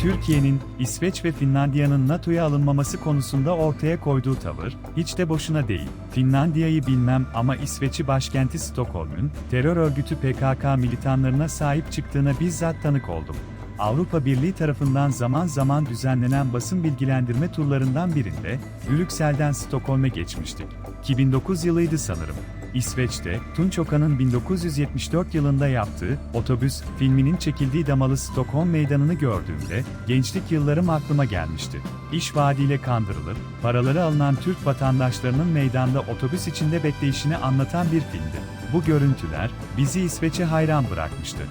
Türkiye'nin, İsveç ve Finlandiya'nın NATO'ya alınmaması konusunda ortaya koyduğu tavır, hiç de boşuna değil. Finlandiya'yı bilmem ama İsveç'i başkenti Stockholm'un, terör örgütü PKK militanlarına sahip çıktığına bizzat tanık oldum. Avrupa Birliği tarafından zaman zaman düzenlenen basın bilgilendirme turlarından birinde, Brüksel'den Stockholm'e geçmiştik. 2009 yılıydı sanırım. İsveç'te, Tunç Okan'ın 1974 yılında yaptığı Otobüs filminin çekildiği damalı Stockholm meydanını gördüğümde, gençlik yıllarım aklıma gelmişti. İş vaadiyle kandırılır, paraları alınan Türk vatandaşlarının meydanda otobüs içinde bekleyişini anlatan bir filmdi. Bu görüntüler, bizi İsveç'e hayran bırakmıştı.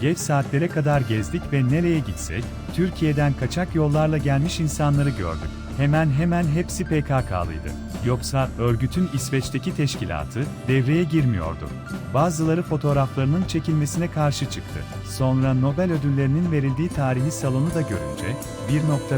Geç saatlere kadar gezdik ve nereye gitsek, Türkiye'den kaçak yollarla gelmiş insanları gördük. Hemen hemen hepsi PKK'lıydı. Yoksa örgütün İsveç'teki teşkilatı devreye girmiyordu. Bazıları fotoğraflarının çekilmesine karşı çıktı. Sonra Nobel ödüllerinin verildiği tarihi salonu da görünce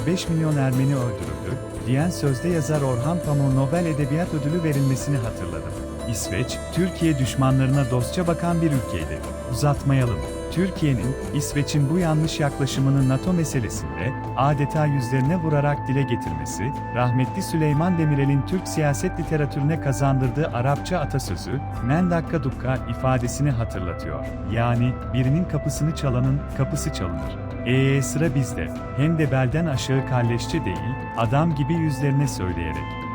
1.5 milyon Ermeni öldürüldü diyen sözde yazar Orhan Pamuk'a Nobel Edebiyat Ödülü verilmesini hatırladım. İsveç, Türkiye düşmanlarına dostça bakan bir ülkeydi. Uzatmayalım. Türkiye'nin, İsveç'in bu yanlış yaklaşımını NATO meselesinde adeta yüzlerine vurarak dile getirmesi, rahmetli Süleyman Demirel'in Türk siyaset literatürüne kazandırdığı Arapça atasözü, "Men dakika dukka" ifadesini hatırlatıyor. Yani, birinin kapısını çalanın kapısı çalınır. Eee sıra bizde. Hem de belden aşağı kalleşçe değil, adam gibi yüzlerine söyleyerek.